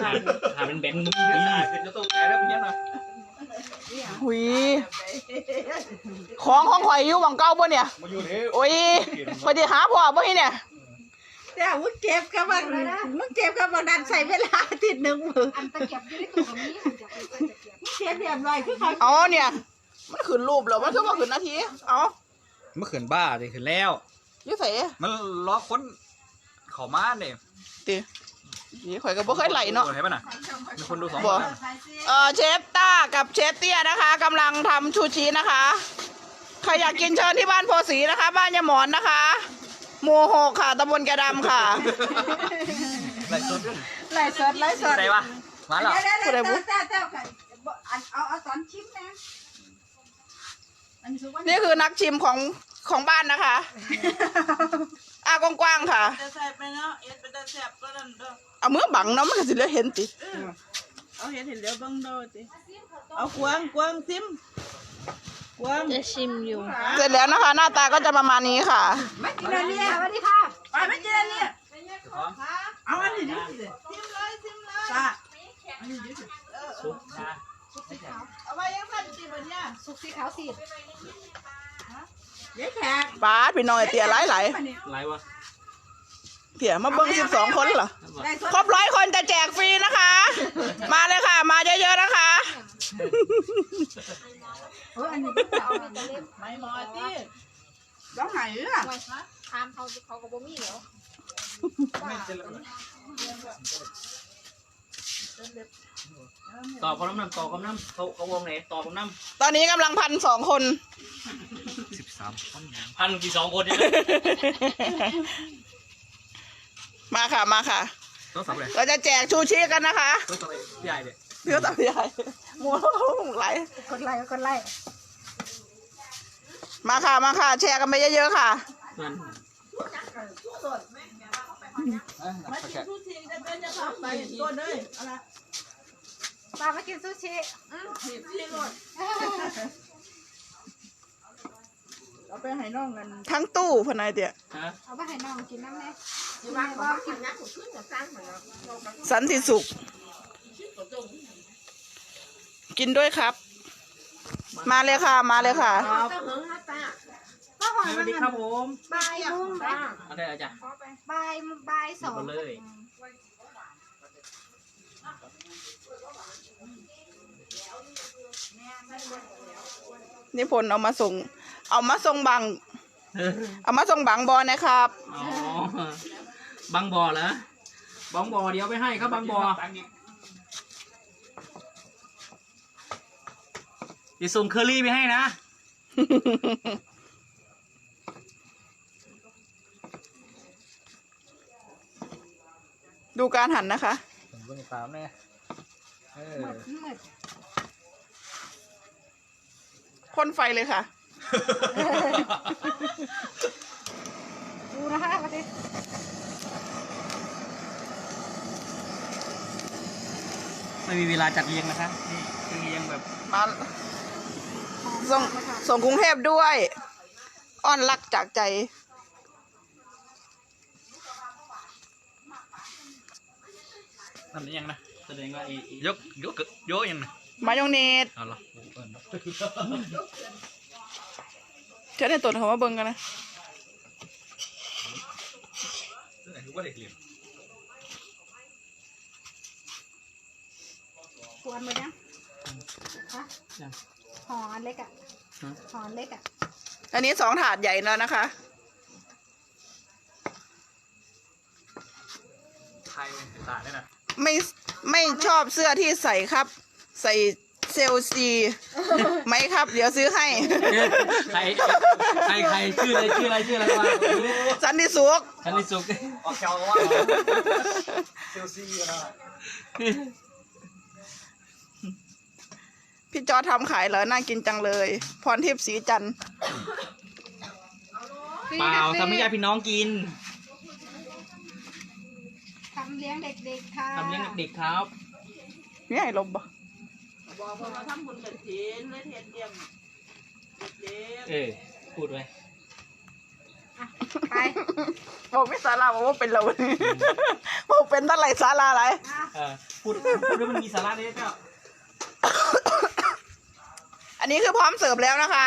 หาหาเป็นแบนมึงนี่เป็นจะต้องแก่แล้วเป็นยังไงหุยของของข่อยอยู่หวังเก่าบ่เนี่ยมาอยู่นี่โอ้ยไปดิหาพ่อบ่ให้เนี่ยแต่มึงเก็บกับมันมึงเก็บกับมันดันใส่เวลาอาทิตย์หนึ่งมืออันตะเกียบอยู่ในตู้กับนี้อันจะไปใส่ตะเกียบมึงเก็บเรียบร้อยคือเขาเอาเนี่ย มันขึ้นรูปเหรอมันคือว่าขึ้นนาทีเอาเมื่อคืนบ้าเลยคืนแล้วอยู่ไสมันล้อค้นเขามาเนี่ยติ นี่ข่อยก็บ่เคยไหลเนาะเห็นป่ะน่ะมีคนดูสองบ่คนเออเชฟต้ากับเชฟเตี้ยนะคะกำลังทำชูชีนะคะใครอยากกินเชิญที่บ้านโพสีนะคะ บ้านยายหมอนนะคะหมู่หกค่ะตำบลกระดำค่ะ ไหลสดด้วยไล่สดไล่สดอะไรวะมาแล้วเดี๋ยวเดี๋ยวเดี๋ยวเดี๋ยวเดี๋ยวอันเอาเอาตอนชิมนะอันนี้สุกว่านี่คือนักชิมของของบ้านนะคะอากว้างๆค่ะ จะใส่ไปเนาะเอ็ดไปได้แซ่บก็นั่นเด้อ เอามือบังเนาะมันก็สิเหลือเห็นติเอาเห็ดเห็นเดี๋ยวเบังโดติเอากวางกวางซิมกวางจะชิมอยู่เสร็จแล้วนะคะ หน้าตาก็จะประมาณนี้ค่ะ ไม่กินอะไรเนี่ยสวัสดีค่ะไปไม่เจอเนี่ยเอาอันนี้ดิซิมเลยซิมเลยป้าซุปนะเอาไว้ยังพันติบันเนี่ยสุกสีขาวสีเดี๋ยวแขกป้าดพี่น้องไอเตี๋ยหลายหลายไรวะๆ เตี๋ยมาเบิ้งสิบสองคนเหรอไล่สดครบร้อยคนจะแจกฟรีนะคะ มาเลยค่ะ มาเยอะๆนะคะเอออันนี้ก็เอาเอาไปตะเล็บไม่หมอที่ร้องไหนอะไว้ถามเขาเขาก็บ่มีแล้วตอบกับน้ำน้ำตอบกับน้ำเขาเขาวงไหนตอบกับน้ตอนนี้กำลังพันสองคนสิบสามคนำพันกี่สองคนเนี่ย มาค่ะมาค่ะ ต้องสับเลยเราจะแจกชูชีกันนะคะต้องสับเลยใหญ่เลยเพื่อตับใหญ่หมูไหลกดไล่กดไล่มาค่ะมาค่ะ แชร์กันไปเยอะๆค่ะมันมาชิมทุกทีจะเป็นจะทำไปตัวเลยเอาละป้ามากินซูชิสิบที่รถ เอาไปให้น้องกันทั้งตู้พนายเตี๋ยฮะเอาไปให้น้องกินน้ำแน่สันติสุข กินด้วยครับ มาเลยค่ะ มาเลยค่ะป้าหอยสวัสดีครับผมบายมุ่งบ้าเอาได้อาจารย์บายบายสองมาเลย นิพนธ์เอามาส่ง เอามาส่งบัง เอามาส่งบังบอลนะครับ อ๋อ บังบ่อเหรอ บังบ่อเดี๋ยวไปให้ครับบังบ่อเดี๋ยวส่งเคอรี่ไปให้นะ ดูการหันนะคะผมเพิ่งตามแน่เออมืด พ่นไฟเลยค่ะ ดูนะคะมาดิไม่มีเวลาจัดเรียงนะคะ นี่คือเรียงแบบ มาส่งส่งกรุงเทพด้วย อ้อนรักจากใจนั่นยังนะ แสดงว่าไอ้ไอ้ยกยกยกยังไง มายองเนสเอาเหรอเออเชิญในตัวเขามาเบิ่งกันนะรู้ว่าเด็กเรียนควรไหมนะฮะยังหออันเล็กอะฮะหออันเล็กอะ อันนี้สองถาดใหญ่แล้วนะคะ ไทยเป็นตาเนี่ยนะไม่ไม่ชอบเสื้อที่ใส่ครับ ใส่เซลซีไหมครับ เดี๋ยวซื้อให้ ใครใครใครชื่ออะไรชื่ออะไรชื่ออะไรวะสันติสุขชันนิสุกออกแถวว่าเซลซีนะพี่จอทำขายเหรอน่ากินจังเลย พรทิพย์สีจันทร์เปล่าทำให้ญาติพี่น้องกินทำเลี้ยงเด็กๆค่ะทำเลี้ยงเด็กๆครับนี่ไอ้ลบบ่ บอกคนมาทำบุญกระถินเลยเทียนเยี่ยมเด็กเออพูดไว้อไปบอกไม่สาระบอกว่าเป็นเราบอกเป็นเท่าไหร่สาระอะไรอะเออพูดพูดแล้วมันมีสาระเลยเจ้าอันนี้คือพร้อมเสิร์ฟแล้วนะคะ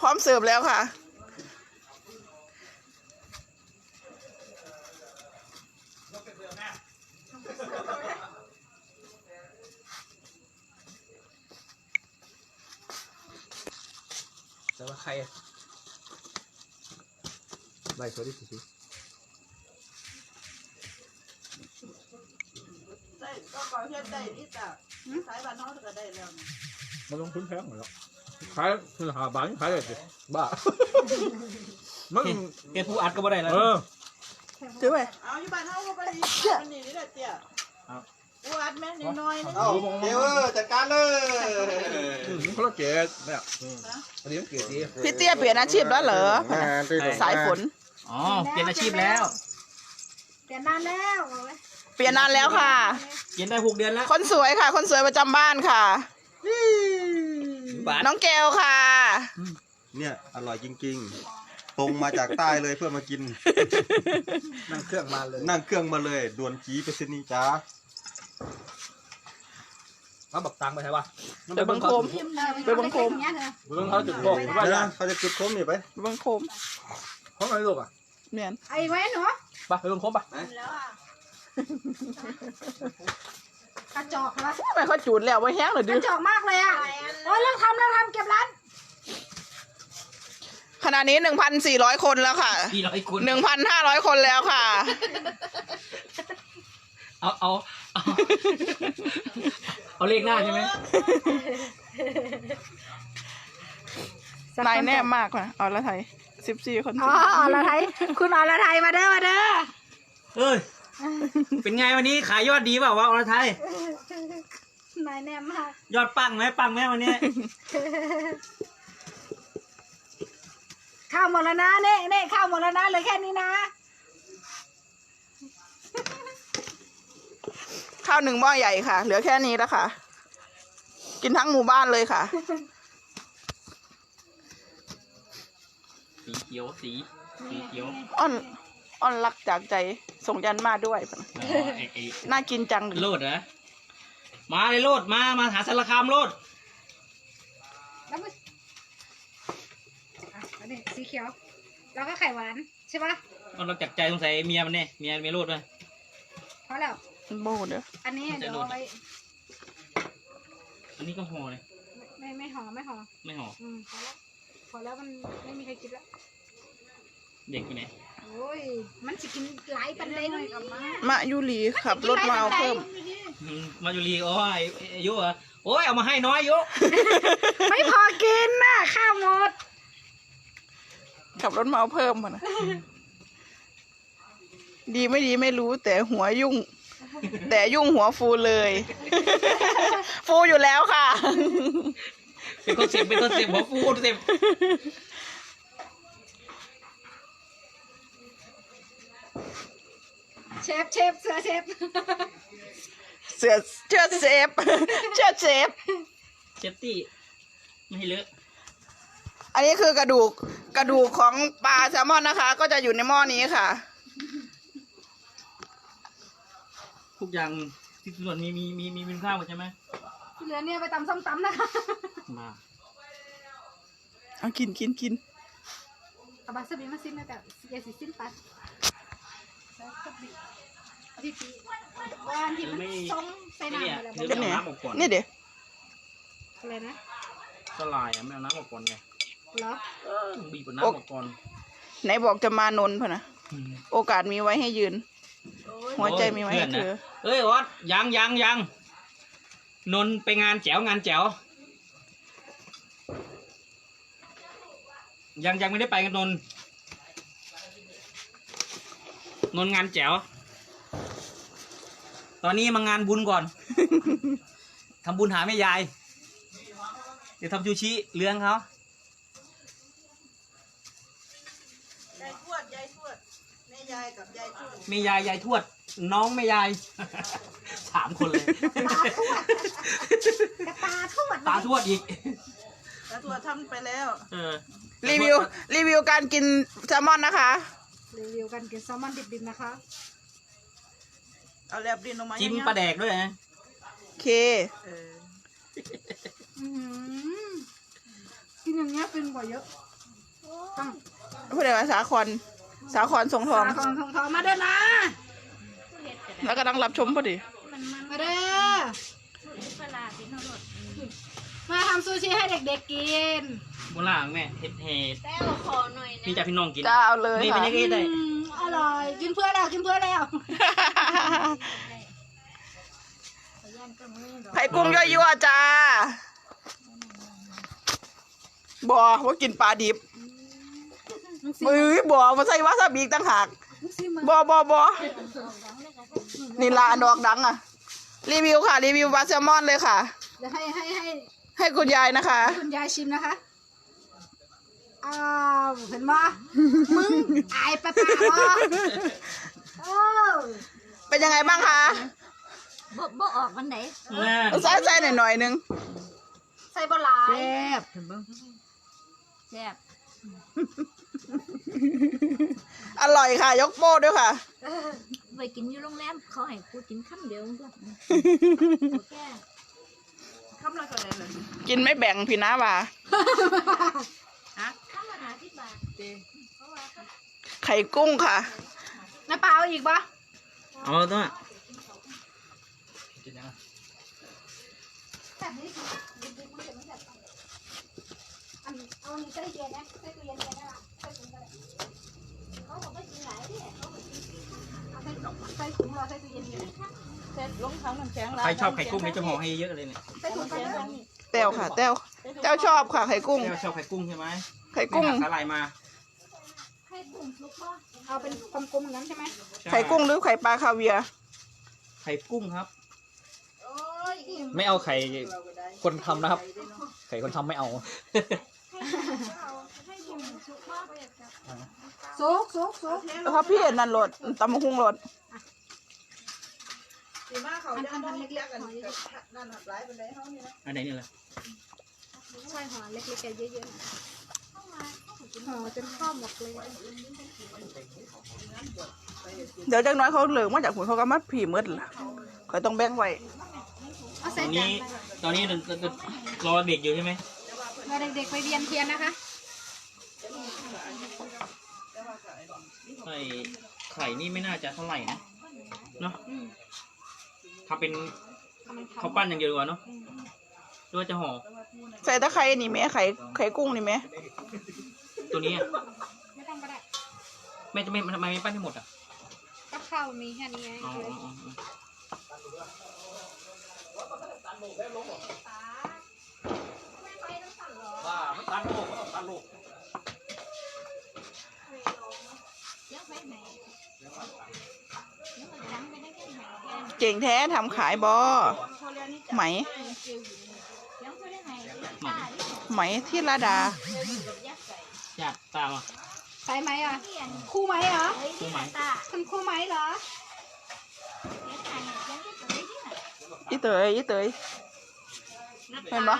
พร้อมเสิร์ฟแล้วค่ะ แต่ว่าใครอะใบสวยที่สุดได้ก็ขอเฮ็ดได้นี่จ้ะขายบ้านเฮาก็ได้แล้วนี่มันลงทุนแพงหมดแล้วขายคือหาบาทขายได้สิบ้ามันแกผู้อัดก็บ่ได้แล้ว เออ ถือไปเอาอยู่บ้านเฮาก็ไปดีมันนี่นี่แหละเตี้ยครับกูอัดแม่นน้อยๆนี่เอาเดี๋ยวจัดการเลยมันคนละเกศเนี่ยอันนี้มันเกศดีพี่เตี้ยเปลี่ยนอาชีพแล้วเหรอสายฝนอ๋อเปลี่ยนอาชีพแล้ว เปลี่ยนนานแล้วเอาไว้เปลี่ยนนานแล้วค่ะ เปลี่ยนได้หกเดือนแล้ว คนสวยค่ะ คนสวยประจำบ้านค่ะบาทน้องเกลค่ะ เนี่ยอร่อยจริงๆ ตรงมาจากใต้เลยเพื่อมากิน นั่งเครื่องมาเลยนั่งเครื่องมาเลยด่วนจีไปเซนีจ้าเขาบอกตังค์ไปใช่ปะเดี๋ยวบังคมไปบังคมเนี้ยเถอะเรื่องเขาจุดโกงว่าเดี๋ยวจะนะเขาจะจุดโคมนี่ไปบังคมเขาไงลูกอะเมียนไอ้ไว้หนูไปไปบังคมปะแล้วอะกระจอกวะทำไมเขาจูดแล้วไว้แห้งเลยกดิระจอกมากเลยอะโอ้ยเลิกทำเลิกทำเก็บร้าน ขณะนี้หนึ่งพันสี่ร้อยคนแล้วค่ะพี่ร้อยคนหนึ่งพันห้าร้อยคนแล้วค่ะ เอาเอาเอาเอาเลขหน้าใช่ไหมนายแน่มากค่ะเอาละไทยสิบสี่คนอ๋ออรไทยคุณอรไทยมาเด้อมาเด้อเอ้ยเป็นไงวันนี้ขายยอดดีเปล่าวะอรไทยนายแน่มาก ยอดปังไหมปังไหมวันนี้ ข้าวหมดแล้วนะเน่เน่ข้าวหมดแล้วนะเหลือแค่นี้นะข้าวหนึ่งหม้อใหญ่ค่ะ เหลือแค่นี้แล้วค่ะ กินทั้งหมู่บ้านเลยค่ะ สีเขียวสีสีเขียวอ้อนอ้อนรักจากใจส่งยันมาด้วย อ๋อไอ้ไอ้น่ากินจังโลดเหรอมาเลยโลดมามาหาสารคามโลด แล้วมึงอะอั นนี้สีเขียว แล้วก็ไข่หวานใช่ปะเอาเราจักใจสงสัยเมียมันเนี่ยเมียเมียโลดไหมพอแล้วโบเด้ออันนี้เดี๋ยวเอาไว้อันนี้ก็ห่อเลยไม่ไม่ห่อไม่ห่อไม่ห่ออืมพอแล้วพอแล้วมันไม่มีใครกินแล้วเด็กไปไหนโอ้ยมันจะกินหลายปันเลยหน่อยกับมามายุรีขับรถมาเอาเพิ่ม อืมมาอยู่รีโอ้ยอายุเหรอโอ้ยเอามาให้น้อยอายุไม่พอกินน่ะข้าวหมด ขับรถมาเอาเพิ่มพอนะดีไม่ดีไม่รู้ แต่หัวยุ่ง แต่ยุ่งหัวฟูเลย ฟูอยู่แล้วค่ะ เป็นคนเสียบเป็นคนเสียบหัวฟูเสียบเชฟเชฟเสือเชฟเสือเชือดเซฟเชือดเซฟเชฟตี้ไม่ให้เลอะ อันนี้คือกระดูกกระดูกของปลาแซลมอนนะคะ ก็จะอยู่ในหม้อนี้ค่ะ ทุกอย่างที่ส่วนมีมีมีมีมีข้าวหมดใช่ไหมที่เหลือเนี่ยไปตำส้มตำนะคะ มาเอากินกินกินเอาบาสบีมาซิมนะแต่ยายสิซิมไปแล้วก็บีเอาพี่ปีว่าอันที่มันส้มใส่ไอ้น้ำเนี่ยไปแล้วเดี๋ยวก็ไม่เนี่ยเอาน้ำออกก่อนนี่เดี๋ยวอะไรนะสลายอะไม่เอาน้ำออกก่อนไง เหรอเออบีบน้ำออกก่อนไหนบอกจะมานนท์พะนะโอกาสมีไว้ให้ยืนหัวใจมีไว้ให้เธอเอ้ยวัดยังยังยังนนท์ไปงานแจ๋วงานแจ๋วยังยังไม่ได้ไปกันนนท์นนท์งานแจ๋ว ตอนนี้มางานบุญก่อน ทำบุญหาแม่ยาย เดี๋ยวทำชูชิเลี้ยงเขา ยายทวดยายทวดแม่ ยายกับยายทวดแม่ยายยายทวด น้องแม่ยาย สามคนเลย ตาทวดกระตาทวดตาทวดอีกแล้วตัวทำไปแล้วเออรีวิวรีวิวการกินแซลมอนนะคะ รีวิวกันกินแซลมอนดิบๆนะคะเอาแลบดินออกมาจิ้มเยอะๆปลาแดกด้วยนะโอเค เอออื้อหือกินอย่างเงี้ยเป็นกว่าเยอะต้องพูดอะไรวะสาคร สาครทรงทอง สาครทองทองมาเด้อนะ แล้วก็นั่งรับชมพอดี มาเด้อมาทำซูชิให้เด็กๆกินโบราณแม่เห็ดเห็ดพี่จ่าพี่น้องกินจะเอาเลยนี่เป็นค่ะยังไงได้อืมอร่อยกินเพื่อแล้วกินเพื่อแล้วไข่กุ้งยั่วๆจ้าบอว่ากินปลาดิบ มือบอมาใส่วาซาบิอีกต่างหากบอบอบอนี่ลาดอกดังอะ รีวิวค่ะ รีวิวปลาแซลมอนเลยค่ะ เดี๋ยวให้ให้ให้ให้คุณยายนะคะ คุณยายชิมนะคะ อ้าวเห็นมามึงอายปะปะวะโอ้เป็นยังไงบ้างคะบ่บ่ออกวันไหนน่าใส่ใส่หน่อยหน่อยๆนึง ใส่บะหลายแซ่บเห็นบ้างแซ่บ อร่อยค่ะ ยกโป้ด้วยค่ะ ไปกินอยู่โรงแรมเขาให้กูกินคำเดียวเพื่อนโอเคคำละเท่าไหร่เลยกินไม่แบ่งพี่นะว่าคำละห้าสิบบาทไข่กุ้งค่ะ น้าเปล่าเอาอีกปะเอาตัวอัน เอาอันนี้ใส่เย็นนะใส่ตู้เย็นๆนะใส่ถุงก็ได้เขาบอกไม่กินหลายดิเขาบอกกินเอาใส่ถุงใส่ถุงรอใส่ตู้เย็นๆเสร็จลงถังน้ำแข็งใครชอบไข่กุ้งนี่จะห่อให้เยอะเลยเนี่ยใส่ถุงก็ได้แต้วค่ะแต้วแต้วชอบค่ะไข่กุ้งแก้วชอบไข่กุ้งใช่ไหมไข่กุ้งไม่หัสาหร่ายมาให้ถุงลุกป่ะเอาเป็นกลมๆอย่างนั้นใช่ไหมไข่กุ้งหรือไข่ปลาคาเวียร์ไข่กุ้งครับโอ้ยไม่เอาไข่คนทำนะครับ ไข่คนทำไม่เอา สุกสุกสุกแล้วพอพี่เห็นนั่นรถตำมะฮุงรถสีมาเขาจะต้องเรียกกันนั่นหลายเป็นไรเขาเนี่ยนะอันไหนนี่ล่ะใช่ห่อเล็กๆแกเยอะๆห่อจนข้าวหมดเลยเดี๋ยวจักหน้อยเขาเหลืองมาจากหุ่นเขาก็มาผีมืดล่ะคอยต้องแบ่งไว้เอาตใส่อนจานี้นไปตอนนี้รอเด็กอยู่ใช่ไหม เราเด็กๆไปเวียนเทียนนะคะไข่ไข่นี่ไม่น่าจะเท่าไหร่นะเนาะทำเป็นข้าวปั้นอย่างเดียวดีกว่าเนาะหรือว่าจะห่อใส่ตะไคร้นี่ไหมไข่ไข่กุ้งนี่ไหมตัวนี้อะไม่ต้องก็ได้ไม่จะไม่ทำไมไม่ปั้นให้หมดอะกับข้าวมีแค่นี้ไงอ๋ออ๋ออ๋อยัง ไปไหนยังมันจังไปได้แค่ไหนแค่เก่งแท้ทำขายบอไหมยังไปได้ไหนหมักไหมที่ระดา อยากตามอะใส่ไหมอะเพียนคู่ไหมเหรอเฮ้ยที่ไหนตาทำคู่ไหมเหรอยังไงยังที่ตัวที่ไหนอีเตยอีเตยเห็นปะ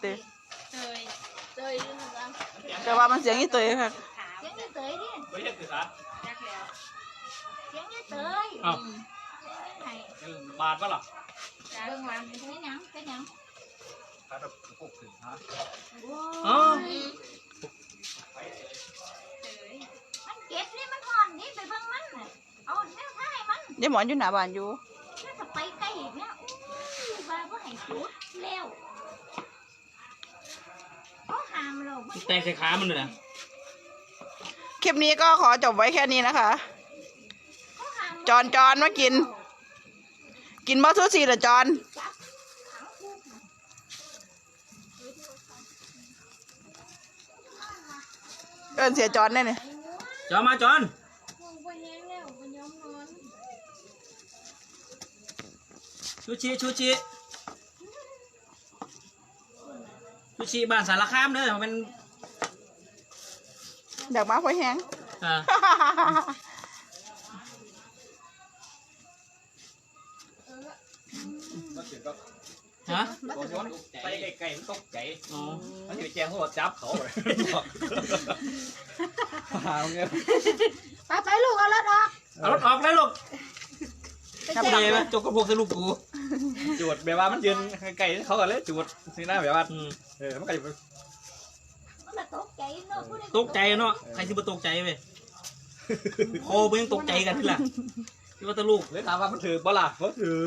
เตยเตยเตยยังไง แต่ว่ามันเสียงอีเตยค่ะยังที่เตยดิไม่ใช่สื่อสารยังที่เตยอ้าวยังไงบาทปะหรอเรื่องวันเป็นยังเป็นยังอ๋อมันเก็บนี่มันห่อนนี่ไปเบิ่งมันน่ะเอาแนวท่ายมันเดี๋ยวหมอนอยู่หน้าบ้านอยู่ถ้าจะไปใกล้อีกเนี่ยอู้บาบ่ให้จุด แตกใส่ขามันเลยนะคลิปนี้ก็ขอจบไว้แค่นี้นะคะเขาหามจอนจอนมากิน กินบอสุชีเหรอจอนเอินเสียจอนแน่เนี่ยจอนมาจอนบ่แห้งแล้วบ่ยอมนอนชูชีชูชีชูชีบ้านสารคามเด้อมัน อยากมาไฟแห้งอ่าฮะฮะไปไกลๆมันตกใจอ๋อมันอยู่แจ้งเขาจับเขาเลยหาเงี้ยไปไปลูกเอารถออกเอารถออกเลยลูกไปนับแจ้งเลยไหมจกกระพวกสรุปกูจวดแบบว่ามันยืนไกลๆเขาก็เลยจวดนี่นะแบบว่าอืมเออมันก็จะ มันน่ะตกใจเนาะผู้ใดตกใจเนาะใครที่มาตกใจเว้ยโอ้มึงยังตกใจกันที่ละที่ว่าแตะลูกเลยถามว่ามันถือบ่ล่ะบ่ถือ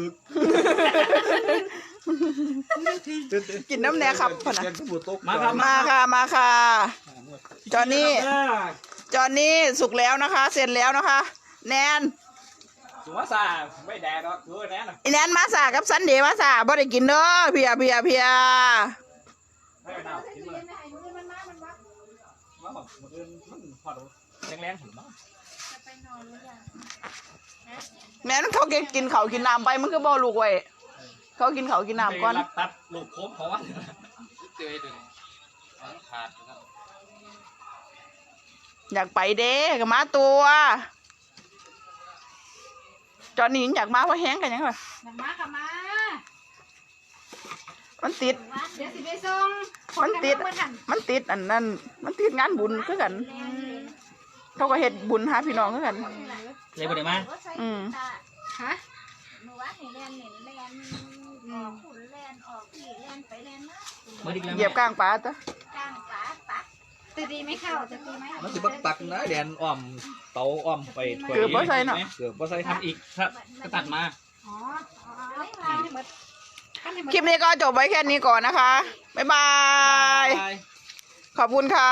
กินน้ำแหน่ครับพ่อนะ เรียนสมุดตกมาครับมาค่ะมาค่ะ จอนนี่อ่าจอนนี่สุกแล้วนะคะ เสร็จแล้วนะคะ แนนสุภาษาไม่แดดหรอกดูแน่นอีแนนมาสากับซันเดย์มาสาบ่ได้กินเด้อเพียเพียเพีย ไม่เอาใส่กินตู้เลย็ยนไม่ให้มือมันมามันวะว่าแบบมันมันพอดแรงๆถึงมั้งจะไปนอนหรือยังแม่นเขาเก็กินเขาวกินน้ำไปมันก็บ่ลูกไว้เขากินเขาวกินน้ำก่อน ตัดลูกโคบเขาะว่าเจอตัวขาดครับอยากไปเด้ก็มาตัว จอนี่ยังอยากมาเพราะแห้งกันยังไงอย่ามากับมา มันติด เดี๋ยวสิไปส่งมันติดคนกันมันติดอันนั้น มันติดงานบุญคือกัน เขาก็เฮ็ดบุญหาพี่น้องคือกัน เลยบ่ได้มาอืมฮะหนูว่านี่แลนนี่แลนออกขุนแลนออกพี่แลนไปแลนมาบ่ได้กินแล้วเหยียบกลางป่าตัวกลางฝาปักจะตีไม่เข้าจะตีไหมมันสิบักตักนะแดนอ้อมเตาอ้อมไปถ้วยเกือบบ่ใส่เนาะเกือบบ่ใส่ทำอีกครับก็ตัดมาอ๋อเอาเอาให้หมดเอาให้หมด คลิปนี้ก็จบไว้แค่นี้ก่อนนะคะ บ๊ายบาย ขอบคุณค่ะ